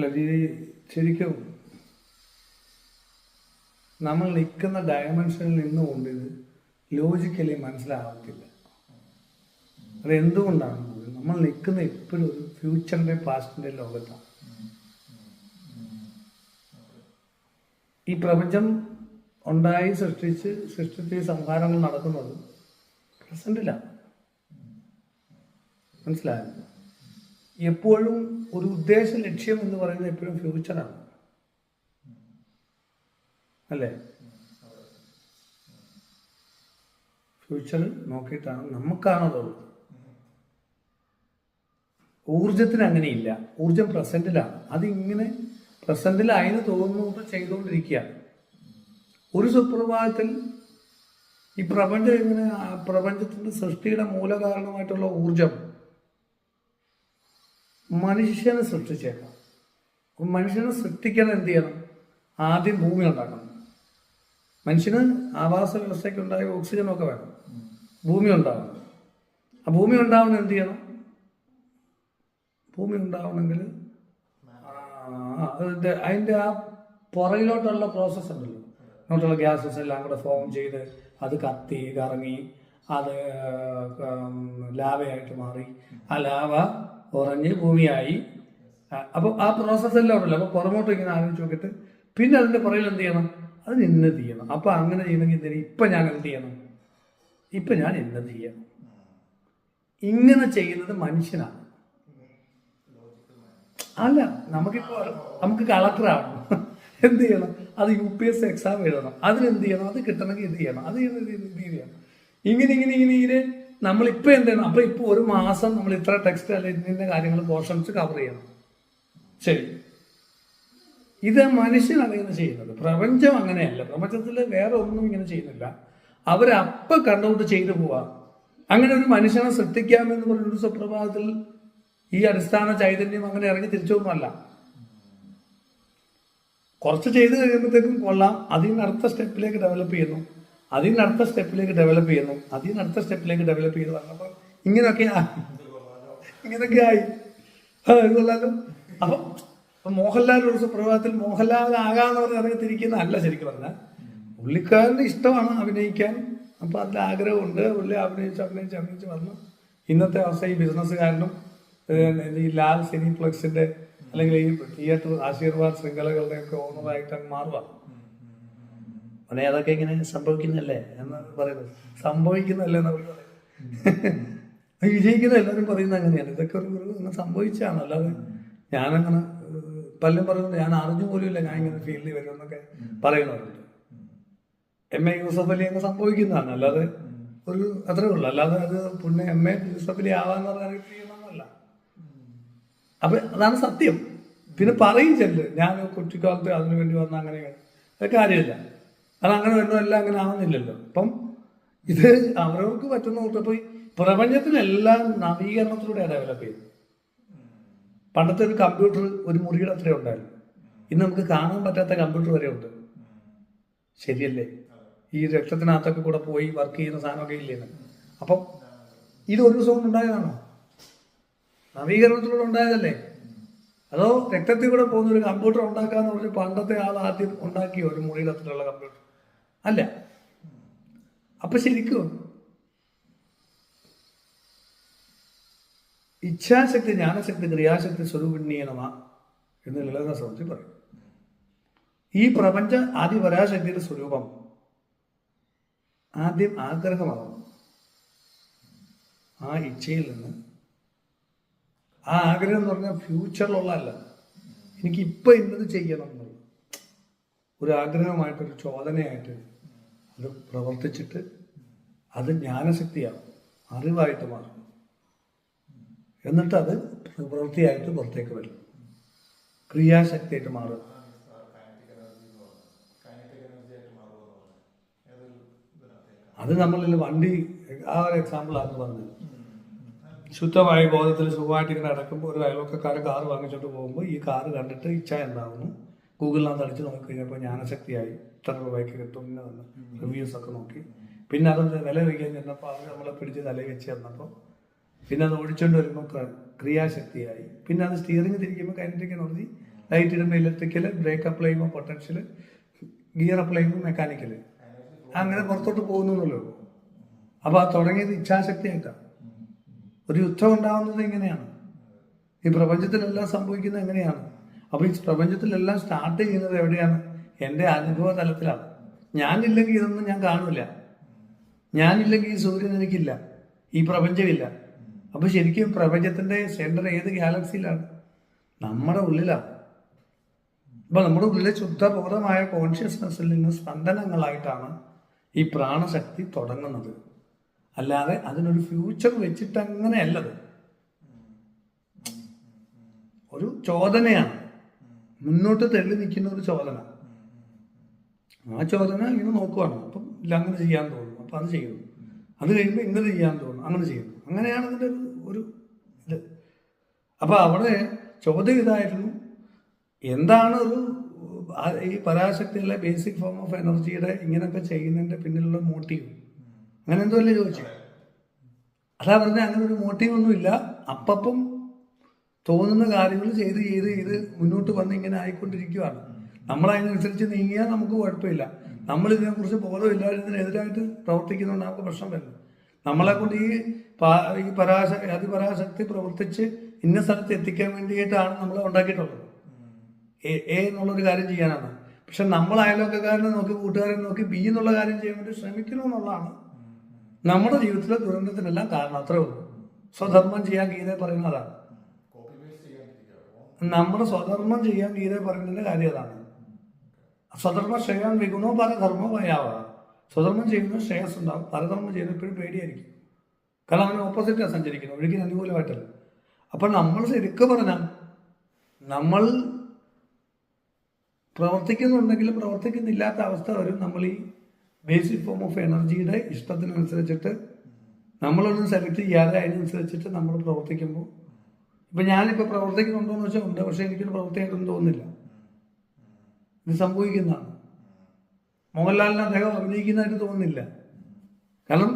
അല്ല ശരിക്കും നമ്മൾ നിൽക്കുന്ന ഡയമെൻഷനിൽ നിന്നുകൊണ്ട് ഇത് ലോജിക്കലി മനസ്സിലാവത്തില്ല. അതെന്തുകൊണ്ടാണ് നമ്മൾ നിൽക്കുന്ന ഇപ്പോഴും ഒരു ഫ്യൂച്ചറിന്റെ പാസ്റ്റിന്റെ ലോകത്താണ്. ഈ പ്രപഞ്ചം ഉണ്ടായി സൃഷ്ടിച്ച് സൃഷ്ടിച്ച് സംഹാരങ്ങൾ നടക്കുന്നത് പ്രസന്റിലാണ് മനസ്സിലായോ? എപ്പോഴും ഒരു ഉദ്ദേശ ലക്ഷ്യം എന്ന് പറയുന്നത് എപ്പോഴും ഫ്യൂച്ചറാണ് അല്ലേ? ഫ്യൂച്ചർ നോക്കിയിട്ടാണ് നമുക്കാണതുള്ളത് ഊർജത്തിന് അങ്ങനെയില്ല. ഊർജം പ്രസന്റിലാണ് അതിങ്ങനെ പ്രസന്റിലായെന്ന് തോന്നുന്നത് ചെയ്തുകൊണ്ടിരിക്കുക. ഒരു സുപ്രഭാതത്തിൽ ഈ പ്രപഞ്ചം എങ്ങനെ പ്രപഞ്ചത്തിന്റെ സൃഷ്ടിയുടെ മൂലകാരണമായിട്ടുള്ള ഊർജം മനുഷ്യനെ സൃഷ്ടിച്ചേക്കാം. മനുഷ്യനെ സൃഷ്ടിക്കാൻ എന്ത് ചെയ്യണം? ആദ്യം ഭൂമി ഉണ്ടാക്കണം. മനുഷ്യന് ആവാസ വ്യവസ്ഥയ്ക്ക് ഉണ്ടായ ഓക്സിജനൊക്കെ വേണം. ഭൂമി ഉണ്ടാവണം. ആ ഭൂമി ഉണ്ടാവണം എന്ത് ചെയ്യണം? ഭൂമി ഉണ്ടാവണമെങ്കിൽ അതിന്റെ ആ പുറകിലോട്ടുള്ള പ്രോസസ്സ് ഉണ്ടല്ലോ. അങ്ങോട്ടുള്ള ഗ്യാസസ് എല്ലാം കൂടെ ഫോം ചെയ്ത് അത് കത്തി കറങ്ങി അത് ലാവയായിട്ട് മാറി. ആ ലാവ ഉറഞ്ഞ് ഭൂമിയായി. അപ്പോൾ ആ പ്രോസസ്സ് എല്ലാം ഉണ്ടല്ലോ. അപ്പോൾ പുറമോട്ട് ഇങ്ങനെ ആലോചിച്ച് നോക്കിയിട്ട് പിന്നെ അതിന്റെ പുറകിൽ എന്ത് ചെയ്യണം? അത് ഇന്നത് ചെയ്യണം. അപ്പോൾ അങ്ങനെ ചെയ്യണമെങ്കിൽ എന്തിനും ഇപ്പം ഞാൻ എന്ത് ചെയ്യണം? ഇപ്പം ഞാൻ ഇന്നത് ചെയ്യണം. ഇങ്ങനെ ചെയ്യുന്നത് മനുഷ്യനാണ്. അല്ല നമുക്കിപ്പോ നമുക്ക് കളക്ടറാവണം. എന്ത് ചെയ്യണം? അത് യു പി എസ് എക്സാം എഴുതണം. അതിനെന്ത് ചെയ്യണം? അത് കിട്ടണമെങ്കിൽ എന്ത് ചെയ്യണം? അത് ചെയ്യണം, ഇത് ഇത് ചെയ്യണം? ഇങ്ങനെ ഇങ്ങനെ ഇങ്ങനെ ഇങ്ങനെ നമ്മളിപ്പോ എന്ത് ചെയ്യണം അപ്പൊ ഇപ്പൊ ഒരു മാസം നമ്മൾ ഇത്ര ടെക്സ്റ്റ് അല്ലെങ്കിൽ ഇന്ന കാര്യങ്ങൾ പോർഷൻസ് കവർ ചെയ്യണം. ശരി. ഇത് മനുഷ്യനാണ് ഇങ്ങനെ ചെയ്യുന്നത്. പ്രപഞ്ചം അങ്ങനെയല്ല. പ്രപഞ്ചത്തിൽ വേറെ ഒന്നും ഇങ്ങനെ ചെയ്യുന്നില്ല. അവരപ്പ കണ്ടുകൊണ്ട് ചെയ്തു പോവാ. അങ്ങനെ ഒരു മനുഷ്യനെ സൃഷ്ടിക്കാമെന്ന് പറഞ്ഞൊരു സുപ്രഭാതത്തിൽ ഈ അടിസ്ഥാന ചൈതന്യം അങ്ങനെ ഇറങ്ങി തിരിച്ചൊന്നുമല്ല കുറച്ച് ചെയ്ത് കഴിയുമ്പോഴത്തേക്കും കൊള്ളാം. അതിൽ നിന്ന് അടുത്ത സ്റ്റെപ്പിലേക്ക് ഡെവലപ്പ് ചെയ്യുന്നു. നിന്ന് അടുത്ത സ്റ്റെപ്പിലേക്ക് ഡെവലപ്പ് ചെയ്യുന്നു. നിന്ന് അടുത്ത സ്റ്റെപ്പിലേക്ക് ഡെവലപ്പ് ചെയ്തു വന്നപ്പോൾ ഇങ്ങനെയൊക്കെ ആയി. ഇങ്ങനെയൊക്കെ ആയി. എന്നുള്ളാലും അപ്പം അപ്പം മോഹൻലാൽ ഒരു സുപ്രഭാതത്തിൽ മോഹൻലാൽ ആകാന്ന് പറഞ്ഞ് ഇറങ്ങി തിരിക്കുന്ന അല്ല ശരിക്കും പറഞ്ഞാൽ. പുള്ളിക്കാരന്റെ ഇഷ്ടമാണ് അഭിനയിക്കാൻ. അപ്പൊ അതിൽ ആഗ്രഹമുണ്ട്. പുള്ളി അഭിനയിച്ച് അഭിനയിച്ച് അഭിനയിച്ച് വന്നു. ഇന്നത്തെ അവസ്ഥ ഈ ബിസിനസ്സുകാരനും ഈ ലാൽ സിനിപ്ലക്സിന്റെ അല്ലെങ്കിൽ ഈ തിയേറ്റർ ആശീർവാദ് ശൃംഖലകളുടെ ഒക്കെ ഓണറായിട്ട് അങ്ങ് മാറുക അവനെ അതൊക്കെ ഇങ്ങനെ സംഭവിക്കുന്നല്ലേ എന്ന് പറയുന്നത്. സംഭവിക്കുന്നല്ലേ എന്ന് പറയുന്നത്. വിജയിക്കുന്ന എല്ലാവരും പറയുന്നത് അങ്ങനെയാണ്. ഇതൊക്കെ ഒരു ഇങ്ങനെ സംഭവിച്ചാണ്. അല്ലാതെ ഞാനങ്ങനെ പലരും പറയുന്നത് ഞാൻ അറിഞ്ഞു പോലുമില്ല ഞാൻ ഇങ്ങനെ ഫീൽഡിൽ വരുമെന്നൊക്കെ പറയുന്നവരുണ്ട്. എം എ യൂസഫ് അലി അങ്ങ് സംഭവിക്കുന്നതാണ്. അല്ലാതെ ഒരു അത്രേ ഉള്ളൂ. അല്ലാതെ അത് പുണ്യ എം എ യൂസഫ് അലി ആവാന്ന് പറഞ്ഞാൽ ചെയ്യണമെന്നല്ല അപ്പൊ അതാണ് സത്യം. പിന്നെ പറയും ചെല്ല്. ഞാൻ കുട്ടിക്കാലത്ത് അതിനു വേണ്ടി വന്ന അങ്ങനെ അത് കാര്യമില്ല. അത് അങ്ങനെ വരുന്നതെല്ലാം അങ്ങനെ ആവുന്നില്ലല്ലോ. അപ്പം ഇത് അവരവർക്ക് പറ്റുന്ന കൂട്ടപ്പോൾ ഈ പ്രപഞ്ചത്തിനെല്ലാം നവീകരണത്തിലൂടെ ഡെവലപ്പ് ചെയ്തു പണ്ടത്തെ ഒരു കമ്പ്യൂട്ടർ ഒരു മുറിയുടെ അത്രേ ഉണ്ടായിരുന്നു. ഇന്ന് നമുക്ക് കാണാൻ പറ്റാത്ത കമ്പ്യൂട്ടർ വരെ ഉണ്ട്. ശരിയല്ലേ? ഈ രക്തത്തിനകത്തൊക്കെ കൂടെ പോയി വർക്ക് ചെയ്യുന്ന സാധനമൊക്കെ ഇല്ലേന്ന് അപ്പം ഇത് ഒരു ദിവസം ഉണ്ടായതാണോ? നവീകരണത്തിലൂടെ ഉണ്ടായതല്ലേ? അതോ രക്തത്തിൽ കൂടെ പോകുന്ന ഒരു കമ്പ്യൂട്ടർ ഉണ്ടാക്കാന്ന് പറഞ്ഞ് പണ്ടത്തെ ആൾ ആദ്യം ഉണ്ടാക്കിയ ഒരു മുറിയിൽ അത്രയുള്ള കമ്പ്യൂട്ടർ അല്ല. അപ്പൊ ശരിക്കും? ഇച്ഛാശക്തി ജ്ഞാനശക്തി ക്രിയാശക്തി സ്വരൂപിണീയണമ എന്ന് ലളിത സംബന്ധിച്ച് പറയും. ഈ പ്രപഞ്ച ആദിപരാശക്തിയുടെ സ്വരൂപം ആദ്യം ആഗ്രഹമാകും ആ ഇച്ഛയിൽ നിന്ന്. ആ ആഗ്രഹം എന്ന് പറഞ്ഞാൽ ഫ്യൂച്ചറിലുള്ളതല്ല എനിക്ക് ഇപ്പം ഇന്നത് ചെയ്യണം. ഒരു ആഗ്രഹമായിട്ട് ഒരു ചോദനയായിട്ട് അത് പ്രവർത്തിച്ചിട്ട് അത് ജ്ഞാനശക്തിയാവും അറിവായിട്ട് മാറും. എന്നിട്ട് അത് പ്രവൃത്തിയായിട്ട് പുറത്തേക്ക് വരും. ക്രിയാശക്തിയായിട്ട് മാറും. അത് നമ്മളിൽ വണ്ടി ആ ഒരു എക്സാമ്പിൾ എക്സാമ്പിളാണ് പറഞ്ഞത്. ശുദ്ധമായ ബോധത്തിൽ സുഖമായിട്ട് ഇങ്ങനെ നടക്കുമ്പോൾ ഒരു അയൽവക്കക്കാരൻ കാറ് വാങ്ങിച്ചോണ്ട് പോകുമ്പോൾ ഈ കാറ് കണ്ടിട്ട് ഇച്ഛ ഉണ്ടാവുന്നു ഗൂഗിളിനകത്ത് അടിച്ച് നോക്കി കഴിഞ്ഞപ്പോൾ ജ്ഞാനശക്തിയായി ഇത്ര രൂപയ്ക്ക് കിട്ടും ഇന്ന വന്ന് റിവ്യൂസ് ഒക്കെ നോക്കി. പിന്നെ അത് വില വയ്ക്കാൻ ചെന്നപ്പോൾ അവർ നമ്മളെ പിടിച്ച് തലയിൽ വെച്ച് തന്നപ്പോൾ പിന്നെ അത് ഓടിച്ചുകൊണ്ട് വരുമ്പോൾ ക്രിയാശക്തിയായി. പിന്നെ അത് സ്റ്റിയറിംഗ് തിരിക്കുമ്പോൾ കൈനറ്റിക് എനർജി ലൈറ്റ് ഇടുമ്പോൾ ഇലക്ട്രിക്കൽ ബ്രേക്ക് അപ്ലൈ ചെയ്യുമ്പോൾ പൊട്ടൻഷ്യൽ ഗിയർ അപ്ലൈ ചെയ്യുമ്പോൾ മെക്കാനിക്കൽ അങ്ങനെ പുറത്തോട്ട് പോകുന്നുള്ളൂ അപ്പോൾ ആ തുടങ്ങിയത് ഇച്ഛാശക്തിയായിട്ടാണ് ഒരു യുദ്ധം ഉണ്ടാകുന്നത് എങ്ങനെയാണ് ഈ പ്രപഞ്ചത്തിലെല്ലാം സംഭവിക്കുന്നത് എങ്ങനെയാണ്? അപ്പോൾ ഈ പ്രപഞ്ചത്തിലെല്ലാം സ്റ്റാർട്ട് ചെയ്യുന്നത് എവിടെയാണ്? എന്റെ അനുഭവ തലത്തിലാണ് ഞാനില്ലെങ്കിൽ ഇതൊന്നും ഞാൻ കാണില്ല ഞാനില്ലെങ്കിൽ ഈ സൂര്യൻ എനിക്കില്ല. ഈ പ്രപഞ്ചമില്ല. അപ്പൊ ശരിക്കും പ്രപഞ്ചത്തിന്റെ സെന്റർ ഏത് ഗാലക്സിയിലാണ് നമ്മുടെ ഉള്ളിലാണ്. അപ്പൊ നമ്മുടെ ഉള്ളിലെ ശുദ്ധബോധമായ കോൺഷ്യസ്നെസ്സിൽ നിന്ന് സ്പന്ദനങ്ങളായിട്ടാണ് ഈ പ്രാണശക്തി തുടങ്ങുന്നത്. അല്ലാതെ അതിനൊരു ഫ്യൂച്ചർ വെച്ചിട്ട് അങ്ങനെയല്ലത് ഒരു ചോദനയാണ്. മുന്നോട്ട് തള്ളി നിൽക്കുന്ന ഒരു ചോദന. ആ ചോദന ഇങ്ങനെ നോക്കുവാണ്. അപ്പം ഇല്ല അങ്ങനെ ചെയ്യാൻ തോന്നുന്നു. അപ്പം അത് ചെയ്യുന്നു. അത് കഴിയുമ്പോൾ ഇങ്ങനെ ചെയ്യാൻ തോന്നുന്നു. അങ്ങനെ ചെയ്യുന്നു. അങ്ങനെയാണ് അതിന്റെ ഒരു ഒരു ഇത്. അപ്പം അവിടെ ചോദ്യം ഇതായിരുന്നു. എന്താണ് ഒരു ഈ പരാശക്തിയിലെ ബേസിക് ഫോം ഓഫ് എനർജിയുടെ ഇങ്ങനെയൊക്കെ ചെയ്യുന്നതിന്റെ പിന്നിലുള്ള മോട്ടീവ് അങ്ങനെ എന്തോ അല്ലേ ചോദിച്ചു? അതാ പറഞ്ഞാൽ അങ്ങനെ ഒരു മോട്ടീവ് ഒന്നുമില്ല. അപ്പം തോന്നുന്ന കാര്യങ്ങൾ ചെയ്ത് ചെയ്ത് ചെയ്ത് മുന്നോട്ട് വന്ന് ഇങ്ങനെ ആയിക്കൊണ്ടിരിക്കുകയാണ് നമ്മൾ അതിനനുസരിച്ച് നീങ്ങിയാൽ നമുക്ക് കുഴപ്പമില്ല. നമ്മൾ ഇതിനെക്കുറിച്ച് ബോധമില്ലാതിരുന്നതിനെതിരായിട്ട് പ്രവർത്തിക്കുന്നതുകൊണ്ട് നമുക്ക് പ്രശ്നം വരുന്നു നമ്മളെ കൊണ്ട് ഈ പരാശ ഈ പരാശക്തി അതിപരാശക്തി പ്രവർത്തിച്ച് ഇന്ന സ്ഥലത്ത് എത്തിക്കാൻ വേണ്ടിയിട്ടാണ് നമ്മൾ ഉണ്ടാക്കിയിട്ടുള്ളത്. എ എന്നുള്ളൊരു കാര്യം ചെയ്യാനാണ്. പക്ഷെ നമ്മൾ അയൽവക്കക്കാരനെ നോക്കി കൂട്ടുകാരെ നോക്കി ബി എന്നുള്ള കാര്യം ചെയ്യാൻ വേണ്ടി ശ്രമിക്കുന്നു എന്നുള്ളതാണ് നമ്മുടെ ജീവിതത്തിലെ ദുരന്തത്തിനെല്ലാം കാരണം. അത്രേ ഉള്ളൂ. സ്വധർമ്മം ചെയ്യാൻ ഗീതയെ പറയുന്നതാണ്. നമ്മുടെ സ്വധർമ്മം ചെയ്യാൻ ഗീത പറയുന്നതിന്റെ കാര്യം അതാണ്. സ്വധർമ്മ ശ്രേയാൻ വിഗുണോ പരധർമ്മോ ഭയാവ സ്വധർമ്മം ചെയ്യുന്ന ശ്രേയസ് ഉണ്ടാവും പരധർമ്മം ചെയ്യുന്ന എപ്പോഴും പേടിയായിരിക്കും. കാരണം അവന് ഓപ്പോസിറ്റാണ് സഞ്ചരിക്കുന്നത് ഒഴുകിന് അനുകൂലമായിട്ടല്ല. അപ്പം നമ്മൾ ശരിക്കും പറഞ്ഞാൽ നമ്മൾ പ്രവർത്തിക്കുന്നുണ്ടെങ്കിലും പ്രവർത്തിക്കുന്നില്ലാത്ത അവസ്ഥ വരും നമ്മൾ ഈ ബേസിക് ഫോം ഓഫ് എനർജിയുടെ ഇഷ്ടത്തിനനുസരിച്ചിട്ട് നമ്മളൊന്നും സെലക്ട് ചെയ്യാതെ അതിനനുസരിച്ചിട്ട് നമ്മൾ പ്രവർത്തിക്കുമ്പോൾ ഇപ്പം ഞാനിപ്പോൾ പ്രവർത്തിക്കുന്നുണ്ടോ എന്ന് വെച്ചാൽ ഉണ്ട്. പക്ഷേ എനിക്കൊരു പ്രവർത്തിയായിട്ടൊന്നും തോന്നുന്നില്ല. ഇത് സംഭവിക്കുന്നതാണ്. മോഹൻലാലിന് അദ്ദേഹം അഭിനയിക്കുന്നതായിട്ട് തോന്നുന്നില്ല. കാരണം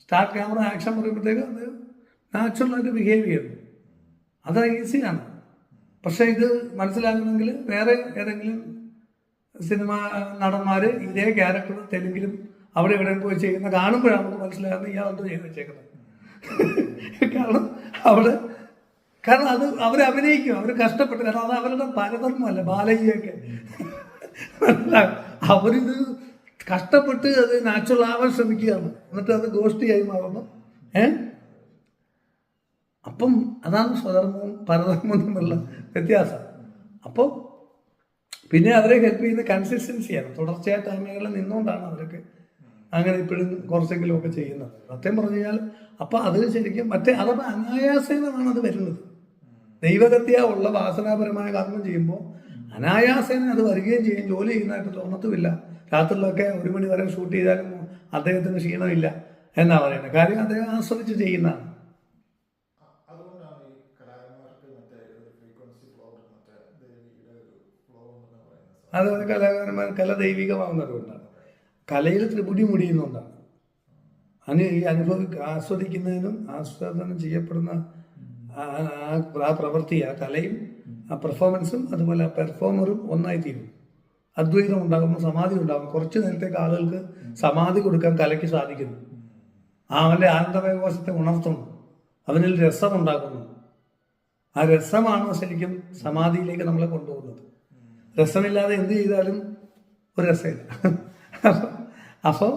സ്റ്റാർ ക്യാമറ ആക്ഷൻ പറയുമ്പോഴത്തേക്ക് അത് നാച്ചുറലായിട്ട് ബിഹേവ് ചെയ്യുന്നു. അത് ഈസിയാണ്. പക്ഷേ ഇത് മനസ്സിലാക്കണമെങ്കിൽ വേറെ ഏതെങ്കിലും സിനിമ നടന്മാർ ഇതേ ക്യാരക്ടർ തെലുങ്കിലും അവിടെ ഇവിടെ പോയി ചെയ്യുന്ന കാണുമ്പോഴാണ് നമുക്ക് മനസ്സിലാകുന്നത് ഇയാൾ എന്തോ ചെയ്ത് വെച്ചേക്കുന്നത് കാരണം അവിടെ കാരണം അത് അവർ അഭിനയിക്കും. അവർ കഷ്ടപ്പെട്ടു കാരണം അത് അവരുടെ പരധർമ്മമല്ല ബാലജിയൊക്കെ. അവരിത് കഷ്ടപ്പെട്ട് അത് നാച്ചുറൽ ആവാൻ ശ്രമിക്കുകയാണ്. എന്നിട്ട് അത് ഗോഷ്ടിയായി മാറുന്നു. ഏ? അപ്പം അതാണ് സ്വധർമ്മവും പരധർമ്മവും തമ്മിലുള്ള വ്യത്യാസം. അപ്പോൾ പിന്നെ അവരെ ഹെൽപ്പ് ചെയ്യുന്ന കൺസിസ്റ്റൻസിയാണ് തുടർച്ചയായിട്ട് ആ നിന്നുകൊണ്ടാണ് അവരൊക്കെ അങ്ങനെ ഇപ്പോഴും കുറച്ചെങ്കിലും ഒക്കെ ചെയ്യുന്നത്. സത്യം പറഞ്ഞു കഴിഞ്ഞാൽ അപ്പം അത് ശരിക്കും മറ്റേ അഥവാ അനായാസേനമാണ് അത് വരുന്നത്. ദൈവഗത്യ ഉള്ള വാസനാപരമായ കർമ്മം ചെയ്യുമ്പോൾ അനായാസേന അത് വരികയും ചെയ്യും ജോലി ചെയ്യുന്നതായിട്ട് തോന്നത്തുമില്ല. രാത്രിയിലൊക്കെ ഒരു മണി വരെ ഷൂട്ട് ചെയ്താലും അദ്ദേഹത്തിന് ക്ഷീണമില്ല എന്നാ പറയുന്നത്. കാര്യം അദ്ദേഹം ആസ്വദിച്ച് ചെയ്യുന്നതാണ്. അതുപോലെ കലാകാരന്മാർ കല ദൈവികമാകുന്നതുകൊണ്ടാണ് കലയിൽ ത്രിപുടി മുടിയുന്നുകൊണ്ടാണ് അനു ഈ അനുഭവി ആസ്വദിക്കുന്നതിനും ആസ്വാദനം ചെയ്യപ്പെടുന്ന ആ പ്രവൃത്തി ആ കലയും ആ പെർഫോമൻസും അതുപോലെ ആ പെർഫോമറും ഒന്നായി തീരും അദ്വൈതം ഉണ്ടാകുമ്പോൾ സമാധി ഉണ്ടാകും. കുറച്ച് നേരത്തേക്ക് ആളുകൾക്ക് സമാധി കൊടുക്കാൻ കലയ്ക്ക് സാധിക്കുന്നു. അവന്റെ ആനന്ദമയകോശത്തെ ഉണർത്തുന്നു. അവനിൽ രസമുണ്ടാക്കുന്നു. ആ രസമാണ് ശരിക്കും സമാധിയിലേക്ക് നമ്മളെ കൊണ്ടുപോകുന്നത്? രസമില്ലാതെ എന്ത് ചെയ്താലും ഒരു രസമില്ല. അപ്പോൾ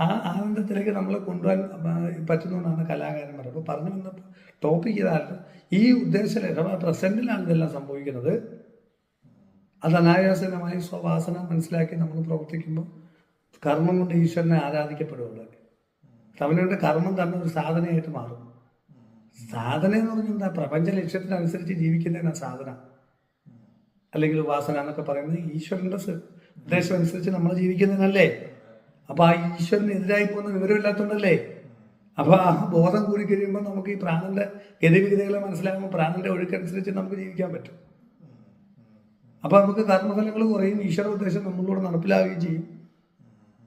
ആ ആനന്ദത്തിലേക്ക് നമ്മളെ കൊണ്ടുപോകാൻ പറ്റുന്നതുകൊണ്ടാണ് കലാകാരന്മാർ അപ്പോൾ പറഞ്ഞു വന്ന ടോപ്പിക് ഇതായിരുന്നു. ഈ ഉദ്ദേശം പ്രസന്റിലാണ് ഇതെല്ലാം സംഭവിക്കുന്നത്. അത് അനായാസനമായി സ്വവാസന മനസ്സിലാക്കി നമ്മൾ പ്രവർത്തിക്കുമ്പോൾ കർമ്മം കൊണ്ട് ഈശ്വരനെ ആരാധിക്കപ്പെടുകയുള്ളൂ. തമിഴ്നാട് കർമ്മം തന്നെ ഒരു സാധനയായിട്ട് മാറും. സാധന എന്ന് പറഞ്ഞാൽ എന്താ? പ്രപഞ്ച ലക്ഷ്യത്തിനനുസരിച്ച് ജീവിക്കുന്നതിനാണ് സാധന. അല്ലെങ്കിൽ ഉപാസന എന്നൊക്കെ പറയുന്നത് ഈശ്വരന്റെ സ- ഉദ്ദേശം അനുസരിച്ച് നമ്മൾ ജീവിക്കുന്നതിനല്ലേ? അപ്പൊ ആ ഈശ്വരന് എതിരായി പോകുന്ന വിവരമില്ലാത്തതുകൊണ്ടല്ലേ അപ്പൊ ആ ബോധം കൂടി കഴിയുമ്പോൾ നമുക്ക് ഈ പ്രാണന്റെ ഗതിവിഗതികളെ മനസ്സിലാകുമ്പോൾ പ്രാണന്റെ ഒഴുക്കനുസരിച്ച് നമുക്ക് ജീവിക്കാൻ പറ്റും. അപ്പൊ നമുക്ക് കർമ്മഫലങ്ങൾ കുറയും ഈശ്വര ഉദ്ദേശം നമ്മളിലൂടെ നടപ്പിലാവുകയും ചെയ്യും.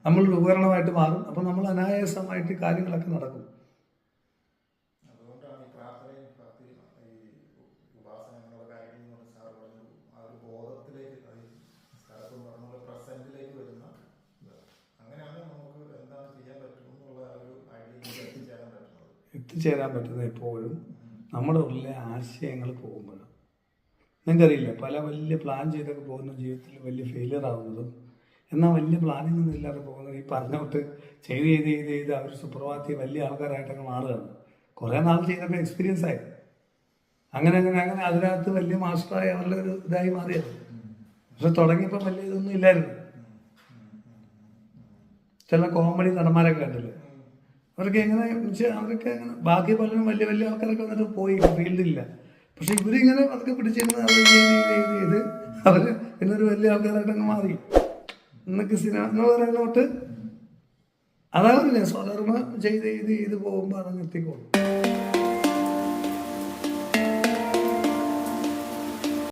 നമ്മൾ ഉപകരണമായിട്ട് മാറും. അപ്പൊ നമ്മൾ അനായാസമായിട്ട് കാര്യങ്ങളൊക്കെ നടക്കും അതുകൊണ്ടാണ് ഈ പ്രാർത്ഥനയും ഭക്തിയും ഈ ഉപാസന എന്നുള്ള കാര്യങ്ങൾ സാർ എത്തിച്ചേരാൻ പറ്റുന്നത് എപ്പോഴും നമ്മുടെ ഉള്ളിലെ ആശയങ്ങൾ പോകുമ്പോഴാണ്. നിങ്ങൾക്കറിയില്ല പല വലിയ പ്ലാൻ ചെയ്തൊക്കെ പോകുന്ന ജീവിതത്തിൽ വലിയ ഫെയിലിയർ ആവുന്നതും എന്നാൽ വലിയ പ്ലാനിങ് ഒന്നും ഇല്ലാതെ പോകുന്നത് ഈ പറഞ്ഞോട്ട് ചെയ്ത് ചെയ്ത് ചെയ്ത് ചെയ്ത് അവർ സുപ്രഭാത്തി വലിയ ആൾക്കാരായിട്ടൊക്കെ മാറുകയാണ്. കുറേ നാൾ ചെയ്തപ്പോൾ എക്സ്പീരിയൻസ് ആയി. അങ്ങനെ അങ്ങനെ അങ്ങനെ അതിനകത്ത് വലിയ മാസ്റ്ററായി അവരുടെ ഒരു ഇതായി മാറിയത്. പക്ഷെ തുടങ്ങിയപ്പോൾ വലിയ ഇതൊന്നും ഇല്ലായിരുന്നു. ചില കോമഡി നടന്മാരൊക്കെ കണ്ടില്ലേ? അവരൊക്കെ എങ്ങനെ അവരൊക്കെ അങ്ങനെ ബാക്കി പലരും വലിയ വലിയ ആൾക്കാരൊക്കെ വന്നിട്ട് പോയി ഫീൽഡില്ല. പക്ഷെ ഇവരിങ്ങനെ അതൊക്കെ പിടിച്ചിരുന്ന് അവർ ചെയ്ത് ചെയ്ത് അവർ പിന്നെ ഒരു വലിയ ആൾക്കാരായിട്ടങ്ങ് മാറി. എന്നൊക്കെ സിനിമ എന്ന് പറയുന്നോട്ട് അതാണ് സ്വധർമ്മ ചെയ്ത് ചെയ്ത് ചെയ്ത് പോകുമ്പോൾ അതങ്ങ് എത്തിക്കോളും.